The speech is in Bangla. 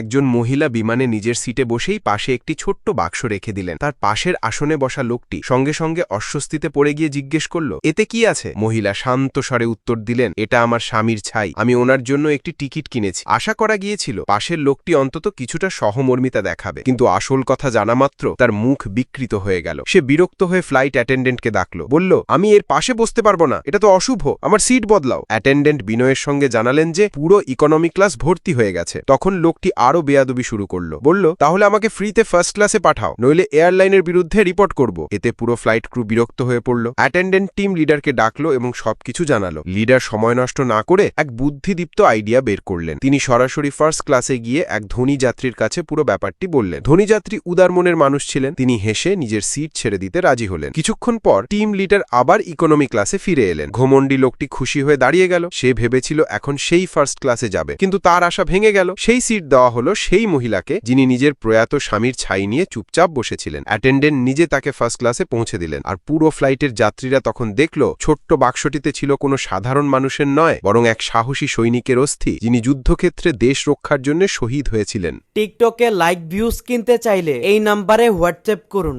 একজন মহিলা বিমানে নিজের সিটে বসেই পাশে একটি ছোট্ট বাক্স রেখে দিলেন। তার পাশের আসনে বসা লোকটি সঙ্গে সঙ্গে অস্বস্তিতে পড়ে গিয়ে জিজ্ঞেস করল, এতে কি আছে? মহিলা শান্ত স্বরে উত্তর দিলেন, এটা আমার স্বামীর ছাই। আমি ওনার জন্য একটি টিকিট কিনেছি। আশা করা গিয়েছিল, পাশের লোকটি অন্তত কিছুটা সহমর্মিতা দেখাবে। কিন্তু আসল কথা জানা মাত্র তার মুখ বিকৃত হয়ে গেল। সে বিরক্ত হয়ে ফ্লাইট অ্যাটেন্ডেন্টকে ডাকলো, বলল, আমি এর পাশে বসতে পারব না। এটা তো অশুভ। আমার সিট বদলাও। অ্যাটেন্ডেন্ট বিনয়ের সঙ্গে জানালেন যে পুরো ইকোনমি ক্লাস ভর্তি হয়ে গেছে। তখন লোকটি আরও বেয়াদবি শুরু করল। বলল, তাহলে আমাকে ফ্রিতে ফার্স্ট ক্লাসে পাঠাও, নইলে এয়ারলাইনের বিরুদ্ধে রিপোর্ট করব। এতে পুরো ফ্লাইট ক্রু বিরক্ত হয়ে পড়ল। অ্যাটেন্ডেন্ট টিম লিডারকে ডাকলো এবং সবকিছু জানালো। লিডার সময় নষ্ট না করে এক বুদ্ধিদীপ্ত আইডিয়া বের করলেন। তিনি সরাসরি ফার্স্ট ক্লাসে গিয়ে এক ধনী যাত্রীর কাছে পুরো ব্যাপারটি বললেন। ধনী যাত্রী উদার মনের মানুষ ছিলেন। তিনি হেসে নিজের সিট ছেড়ে দিতে রাজি হলেন। কিছুক্ষণ পর টিম লিডার আবার ইকোনমি ক্লাসে ফিরে এলেন। ঘোমন্ডি লোকটি খুশি হয়ে দাঁড়িয়ে গেল। সে ভেবেছিল এখন সেই ফার্স্ট ক্লাসে যাবে। কিন্তু তার আশা ভেঙে গেল। সেই সিট দেওয়া হলো সেই মহিলাকে যিনি নিজের প্রয়াত স্বামীর ছাই নিয়ে চুপচাপ বসেছিলেন। অ্যাটেন্ডেন্ট নিজে তাকে ফার্স্ট ক্লাসে পৌঁছে দিলেন আর পুরো ফ্লাইটের যাত্রীরা তখন দেখল, ছোট্ট বাক্সটিতে ছিল কোনো সাধারণ মানুষের নয়, বরং এক সাহসী সৈনিকের অস্থি, যিনি যুদ্ধক্ষেত্রে দেশ রক্ষার জন্য শহীদ হয়েছিলেন। টিকটকে লাইক, ভিউজ কিনতে চাইলে এই নাম্বারে হোয়াটসঅ্যাপ করুন।